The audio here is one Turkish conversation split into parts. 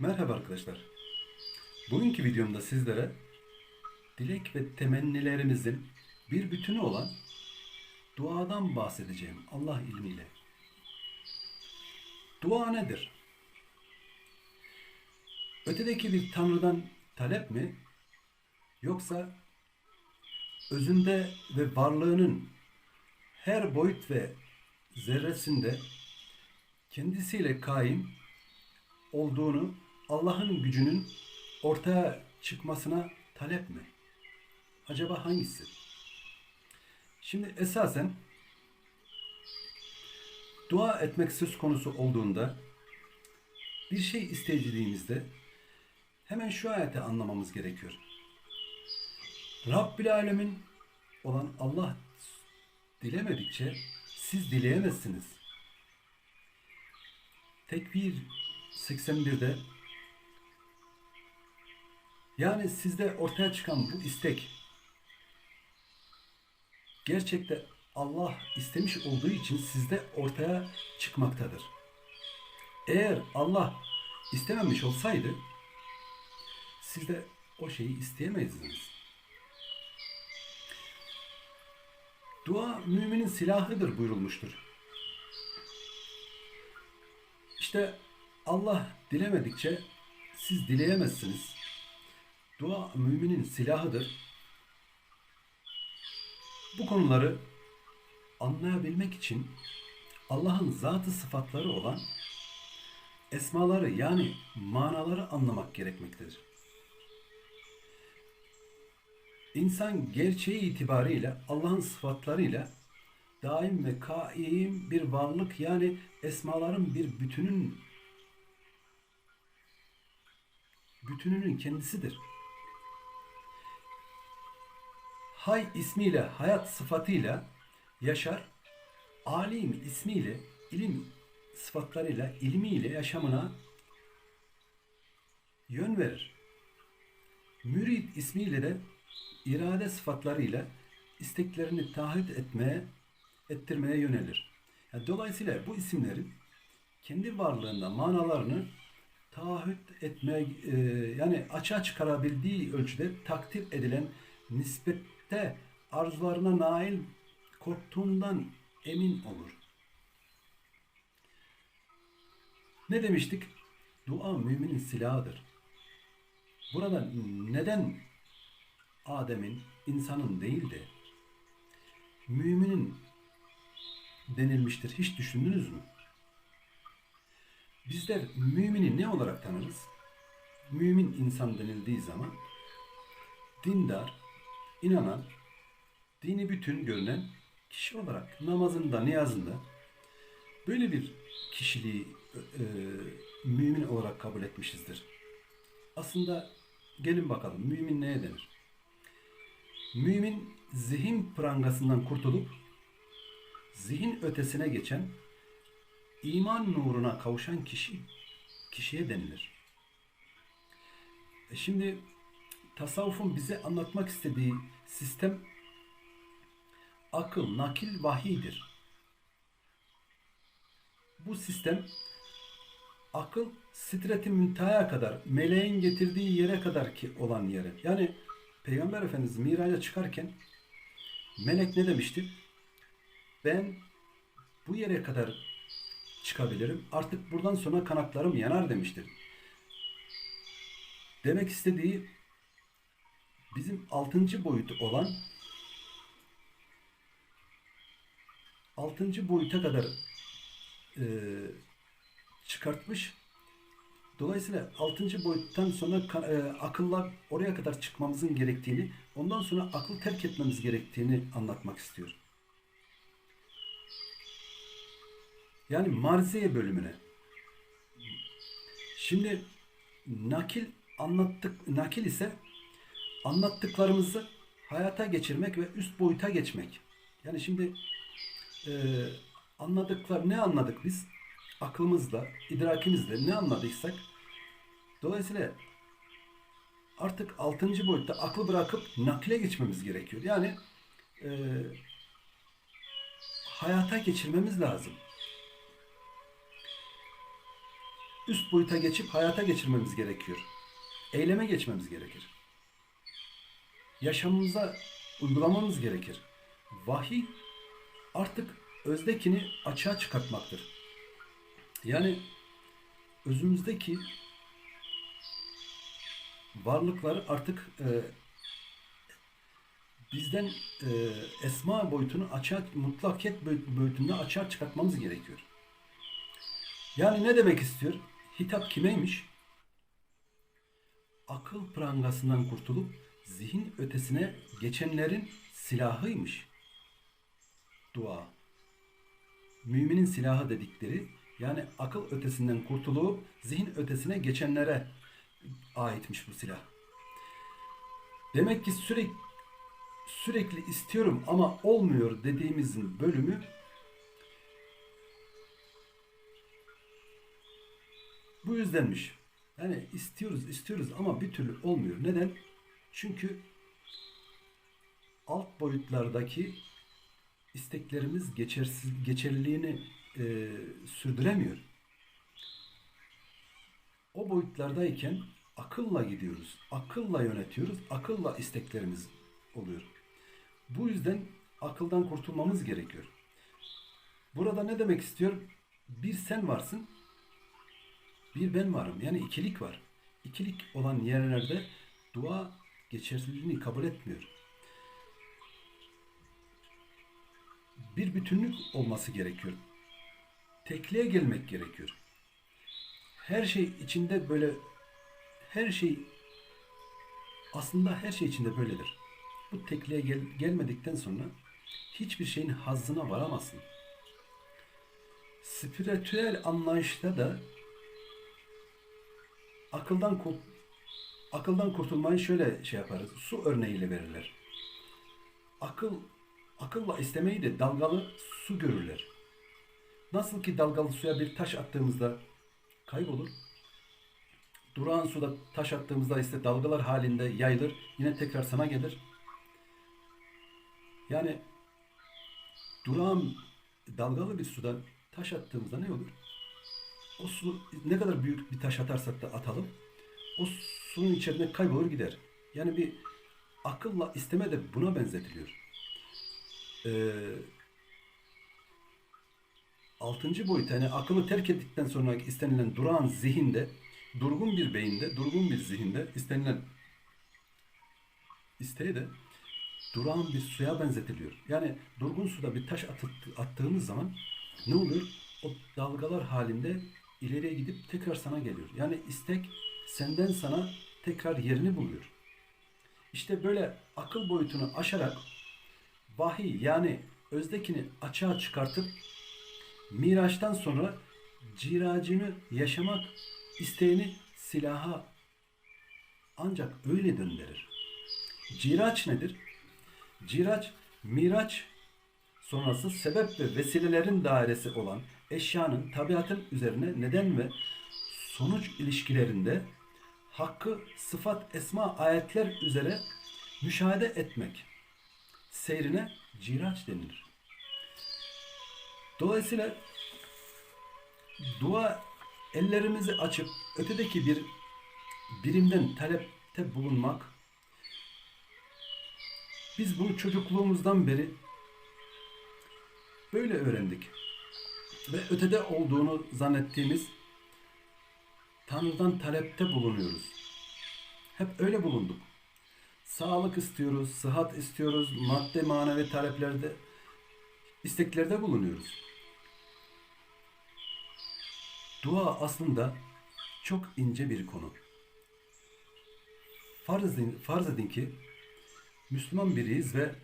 Merhaba arkadaşlar. Bugünkü videomda sizlere dilek ve temennilerimizin bir bütünü olan duadan bahsedeceğim Allah ilmiyle. Dua nedir? Ötedeki bir tanrıdan talep mi? Yoksa özünde ve varlığının her boyut ve zerresinde kendisiyle kaim olduğunu Allah'ın gücünün ortaya çıkmasına talep mi? Acaba hangisi? Şimdi esasen dua etmek söz konusu olduğunda bir şey isteyeceğimizde hemen şu ayeti anlamamız gerekiyor. Rabbil Alemin olan Allah dilemedikçe siz dileyemezsiniz. Tekvir 81'de yani sizde ortaya çıkan bu istek gerçekte Allah istemiş olduğu için sizde ortaya çıkmaktadır. Eğer Allah istememiş olsaydı siz de o şeyi isteyemezdiniz. Dua müminin silahıdır buyurulmuştur. İşte Allah dilemedikçe siz dileyemezsiniz. Dua müminin silahıdır. Bu konuları anlayabilmek için Allah'ın zatı sıfatları olan esmaları yani manaları anlamak gerekmektedir. İnsan gerçeği itibariyle Allah'ın sıfatlarıyla daim ve kaim bir varlık yani esmaların bir bütünün bütününün kendisidir. Hay ismiyle, hayat sıfatıyla yaşar, alim ismiyle, ilim sıfatlarıyla, ilmiyle yaşamına yön verir. Mürid ismiyle de irade sıfatlarıyla isteklerini taahhüt etmeye, ettirmeye yönelir. Yani dolayısıyla bu isimlerin kendi varlığında manalarını taahhüt etme, e, yani açığa çıkarabildiği ölçüde takdir edilen nispette arzularına nail korktuğundan emin olur. Ne demiştik? Dua müminin silahıdır. Burada neden Adem'in, insanın değil de müminin denilmiştir. Hiç düşündünüz mü? Bizler mümini ne olarak tanırız? Mümin insan denildiği zaman dindar, inanan, dini bütün görünen kişi olarak namazında, niyazında böyle bir kişiliği e, mümin olarak kabul etmişizdir. Aslında gelin bakalım mümin neye denir? Mümin zihin prangasından kurtulup zihin ötesine geçen iman nuruna kavuşan kişi kişiye denilir. E şimdi tasavvufun bize anlatmak istediği sistem akıl, nakil, vahidir. Bu sistem akıl sitret-i müntehaya kadar, meleğin getirdiği yere kadar ki olan yere. Yani Peygamber Efendimiz miraca çıkarken melek ne demişti? Ben bu yere kadar çıkabilirim. Artık buradan sonra kanatlarım yanar demiştir. Demek istediği bizim altıncı boyutu olan altıncı boyuta kadar e, çıkartmış. Dolayısıyla altıncı boyuttan sonra e, akılla oraya kadar çıkmamızın gerektiğini, ondan sonra akıl terk etmemiz gerektiğini anlatmak istiyor. Yani marziye bölümüne. Şimdi nakil anlattık nakil ise anlattıklarımızı hayata geçirmek ve üst boyuta geçmek. Yani şimdi e, anladıklar ne anladık biz? Aklımızla, idrakimizle ne anladıysak dolayısıyla artık altıncı boyutta aklı bırakıp nakile geçmemiz gerekiyor. Yani e, hayata geçirmemiz lazım. üst boyuta geçip hayata geçirmemiz gerekiyor. Eyleme geçmemiz gerekir. Yaşamımıza uygulamamız gerekir. Vahiy artık özdekini açığa çıkartmaktır. Yani özümüzdeki varlıkları artık e, bizden e, esma boyutunu açığa, mutlakiyet boy- boyutunda açığa çıkartmamız gerekiyor. Yani ne demek istiyor? Hitap kimeymiş? Akıl prangasından kurtulup zihin ötesine geçenlerin silahıymış. Dua. Müminin silahı dedikleri yani akıl ötesinden kurtulup zihin ötesine geçenlere aitmiş bu silah. Demek ki sürekli sürekli istiyorum ama olmuyor dediğimizin bölümü bu yüzdenmiş. Yani istiyoruz istiyoruz ama bir türlü olmuyor. Neden? Çünkü alt boyutlardaki isteklerimiz geçersiz geçerliliğini e, sürdüremiyor. O boyutlardayken akılla gidiyoruz. Akılla yönetiyoruz. Akılla isteklerimiz oluyor. Bu yüzden akıldan kurtulmamız gerekiyor. Burada ne demek istiyor? Bir sen varsın, bir ben varım. Yani ikilik var. İkilik olan yerlerde dua geçersizliğini kabul etmiyor. Bir bütünlük olması gerekiyor. Tekliğe gelmek gerekiyor. Her şey içinde böyle her şey aslında her şey içinde böyledir. Bu tekliğe gel, gelmedikten sonra hiçbir şeyin hazzına varamazsın. Spiritüel anlayışta da akıldan kurt, akıldan kurtulmayı şöyle şey yaparız. Su örneğiyle verirler. Akıl akılla istemeyi de dalgalı su görürler. Nasıl ki dalgalı suya bir taş attığımızda kaybolur. Durağan suda taş attığımızda ise dalgalar halinde yayılır. Yine tekrar sana gelir. Yani durağan dalgalı bir suda taş attığımızda ne olur? O su ne kadar büyük bir taş atarsak da atalım o suyun içerisinde kaybolur gider. Yani bir akılla isteme de buna benzetiliyor. Ee, altıncı boyut yani akıllı terk ettikten sonra istenilen durağan zihinde durgun bir beyinde, durgun bir zihinde istenilen isteği de durağan bir suya benzetiliyor. Yani durgun suda bir taş atıp, attığımız zaman ne oluyor? O dalgalar halinde ileriye gidip tekrar sana geliyor. Yani istek senden sana tekrar yerini buluyor. İşte böyle akıl boyutunu aşarak vahiy yani özdekini açığa çıkartıp Miraç'tan sonra ciracını yaşamak isteğini silaha ancak öyle döndürür. Ciraç nedir? Ciraç, miraç sonrası sebep ve vesilelerin dairesi olan eşyanın tabiatın üzerine neden ve sonuç ilişkilerinde hakkı sıfat esma ayetler üzere müşahede etmek seyrine ciraç denilir. Dolayısıyla dua ellerimizi açıp ötedeki bir birimden talepte bulunmak biz bunu çocukluğumuzdan beri böyle öğrendik. Ve ötede olduğunu zannettiğimiz Tanrı'dan talepte bulunuyoruz. Hep öyle bulunduk. Sağlık istiyoruz, sıhhat istiyoruz, madde manevi taleplerde, isteklerde bulunuyoruz. Dua aslında çok ince bir konu. Farz edin, farz edin ki Müslüman biriyiz ve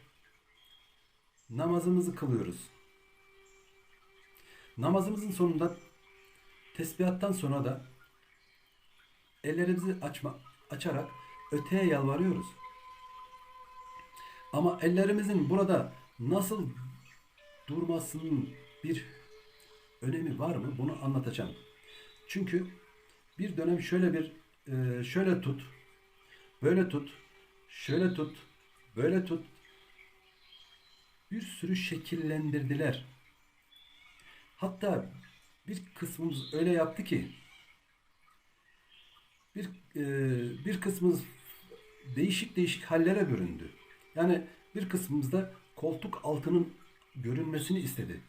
namazımızı kılıyoruz. Namazımızın sonunda tesbihattan sonra da ellerimizi açma, açarak öteye yalvarıyoruz. Ama ellerimizin burada nasıl durmasının bir önemi var mı? Bunu anlatacağım. Çünkü bir dönem şöyle bir e, şöyle tut, böyle tut, şöyle tut, böyle tut. Bir sürü şekillendirdiler. Hatta bir kısmımız öyle yaptı ki bir e, bir kısmımız değişik değişik hallere büründü. Yani bir kısmımız da koltuk altının görünmesini istedi.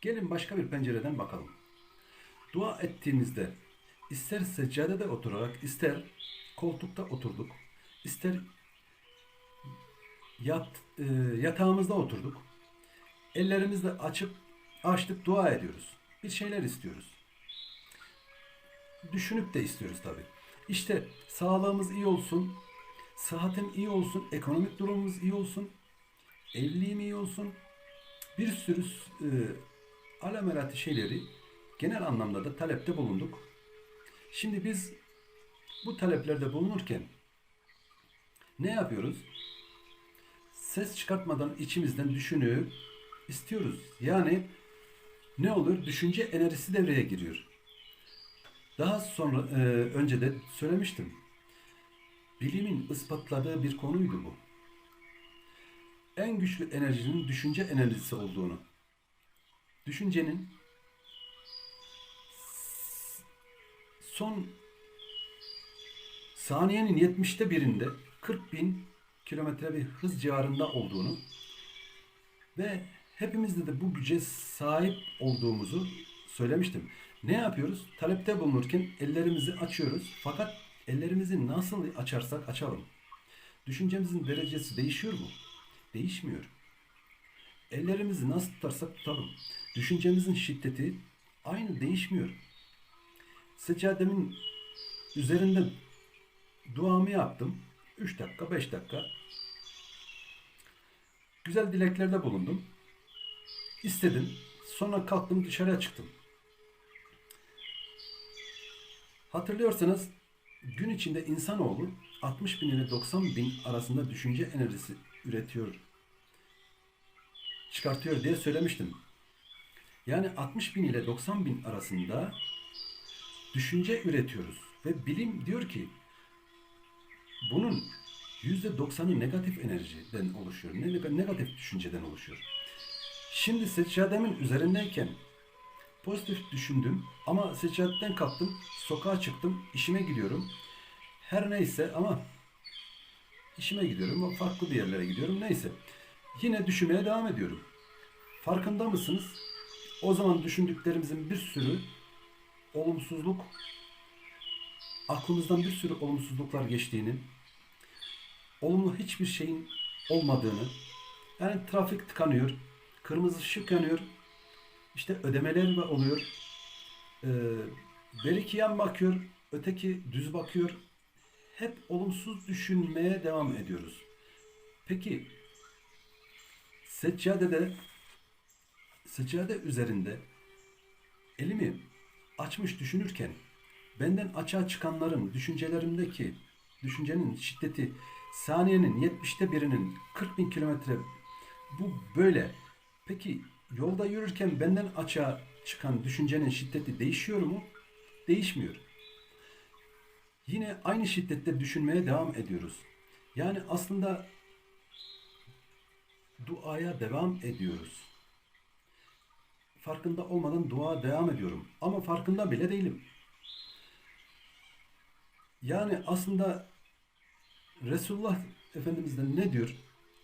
Gelin başka bir pencereden bakalım. Dua ettiğimizde ister seccadede oturarak ister koltukta oturduk, ister yat, e, yatağımızda oturduk. Ellerimizle açıp açtık dua ediyoruz. Bir şeyler istiyoruz. Düşünüp de istiyoruz tabi. İşte sağlığımız iyi olsun, sıhhatim iyi olsun, ekonomik durumumuz iyi olsun, evliliğim iyi olsun. Bir sürü e, alamerati şeyleri genel anlamda da talepte bulunduk. Şimdi biz bu taleplerde bulunurken ne yapıyoruz? Ses çıkartmadan içimizden düşünüp istiyoruz. Yani ne olur? Düşünce enerjisi devreye giriyor. Daha sonra e, önce de söylemiştim. Bilimin ispatladığı bir konuydu bu. En güçlü enerjinin düşünce enerjisi olduğunu. Düşüncenin son saniyenin 70'te birinde 40 bin kilometre bir hız civarında olduğunu ve hepimizde de bu güce sahip olduğumuzu söylemiştim. Ne yapıyoruz? Talepte bulunurken ellerimizi açıyoruz. Fakat ellerimizi nasıl açarsak açalım. Düşüncemizin derecesi değişiyor mu? Değişmiyor. Ellerimizi nasıl tutarsak tutalım. Düşüncemizin şiddeti aynı değişmiyor. Seccademin üzerinde duamı yaptım. 3 dakika, 5 dakika. Güzel dileklerde bulundum. İstedim. Sonra kalktım dışarıya çıktım. Hatırlıyorsanız gün içinde insanoğlu 60 bin ile 90 bin arasında düşünce enerjisi üretiyor, çıkartıyor diye söylemiştim. Yani 60 bin ile 90 bin arasında düşünce üretiyoruz. Ve bilim diyor ki bunun %90'ı negatif enerjiden oluşuyor. Ne- Negatif düşünceden oluşuyor. Şimdi seccademin üzerindeyken pozitif düşündüm ama seccadeden kalktım, sokağa çıktım, işime gidiyorum. Her neyse ama işime gidiyorum, farklı bir yerlere gidiyorum. Neyse. Yine düşünmeye devam ediyorum. Farkında mısınız? O zaman düşündüklerimizin bir sürü olumsuzluk, aklımızdan bir sürü olumsuzluklar geçtiğini, olumlu hiçbir şeyin olmadığını, yani trafik tıkanıyor, kırmızı ışık yanıyor, işte ödemeler var- oluyor, ee, belki yan bakıyor, öteki düz bakıyor, hep olumsuz düşünmeye devam ediyoruz. Peki, seccadede, seccade üzerinde elimi açmış düşünürken benden açığa çıkanların düşüncelerimdeki düşüncenin şiddeti saniyenin 70'te birinin 40 bin kilometre bu böyle. Peki yolda yürürken benden açığa çıkan düşüncenin şiddeti değişiyor mu? Değişmiyor. Yine aynı şiddette düşünmeye devam ediyoruz. Yani aslında duaya devam ediyoruz. Farkında olmadan dua devam ediyorum. Ama farkında bile değilim. Yani aslında Resulullah Efendimiz de ne diyor?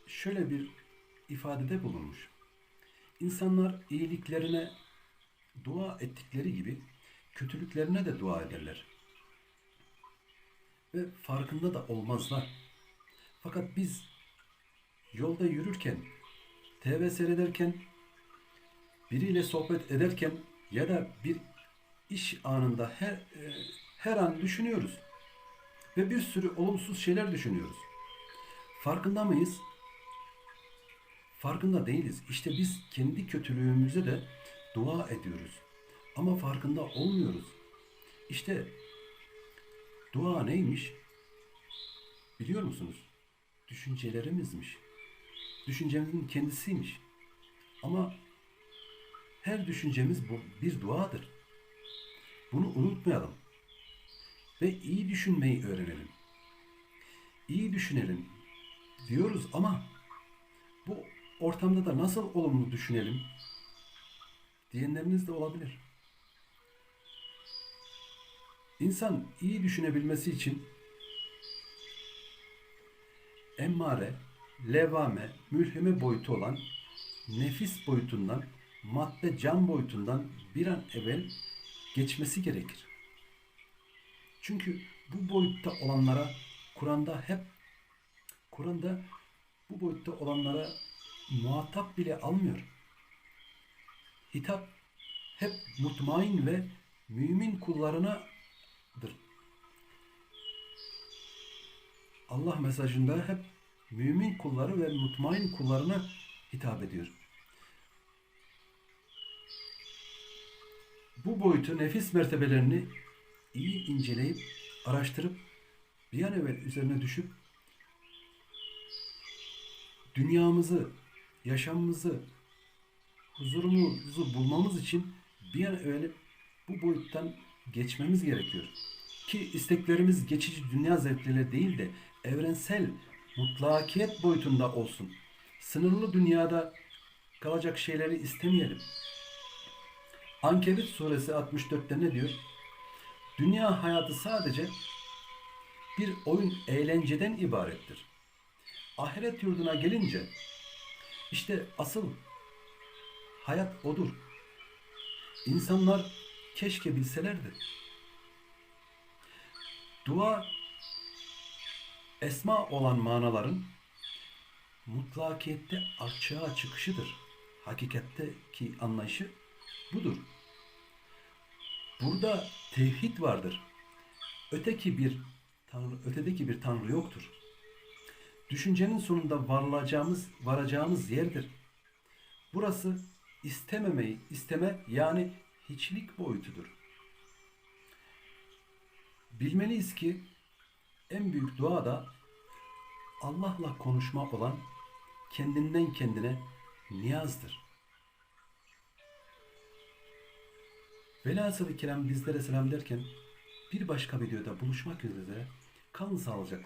Şöyle bir ifadede bulunmuş. İnsanlar iyiliklerine dua ettikleri gibi kötülüklerine de dua ederler. Ve farkında da olmazlar. Fakat biz yolda yürürken, TV seyrederken, biriyle sohbet ederken ya da bir iş anında her e, her an düşünüyoruz. Ve bir sürü olumsuz şeyler düşünüyoruz. Farkında mıyız? Farkında değiliz. İşte biz kendi kötülüğümüze de dua ediyoruz. Ama farkında olmuyoruz. İşte dua neymiş? Biliyor musunuz? Düşüncelerimizmiş. Düşüncemizin kendisiymiş. Ama her düşüncemiz bir duadır. Bunu unutmayalım. Ve iyi düşünmeyi öğrenelim. İyi düşünelim diyoruz ama bu ortamda da nasıl olumlu düşünelim diyenleriniz de olabilir. İnsan iyi düşünebilmesi için emmare, levame, mülhime boyutu olan nefis boyutundan, madde can boyutundan bir an evvel geçmesi gerekir. Çünkü bu boyutta olanlara Kur'an'da hep Kur'an'da bu boyutta olanlara muhatap bile almıyor. Hitap hep mutmain ve mümin kullarınadır. Allah mesajında hep mümin kulları ve mutmain kullarına hitap ediyor. Bu boyutu nefis mertebelerini iyi inceleyip araştırıp bir an evvel üzerine düşüp dünyamızı, yaşamımızı, huzurumuzu bulmamız için bir an evvel bu boyuttan geçmemiz gerekiyor. Ki isteklerimiz geçici dünya zevkleriyle değil de evrensel mutlakiyet boyutunda olsun. Sınırlı dünyada kalacak şeyleri istemeyelim. Ankebut suresi 64'te ne diyor? Dünya hayatı sadece bir oyun eğlenceden ibarettir. Ahiret yurduna gelince işte asıl hayat odur. İnsanlar keşke bilselerdi. Dua esma olan manaların mutlakiyette açığa çıkışıdır. Hakikatteki anlayışı budur. Burada tevhid vardır. Öteki bir tanrı, ötedeki bir tanrı yoktur. Düşüncenin sonunda varılacağımız, varacağımız yerdir. Burası istememeyi, isteme yani hiçlik boyutudur. Bilmeliyiz ki en büyük dua da Allah'la konuşma olan kendinden kendine niyazdır. Velhasıl-ı kiram bizlere selam derken bir başka videoda buluşmak üzere kalın sağlıcakla.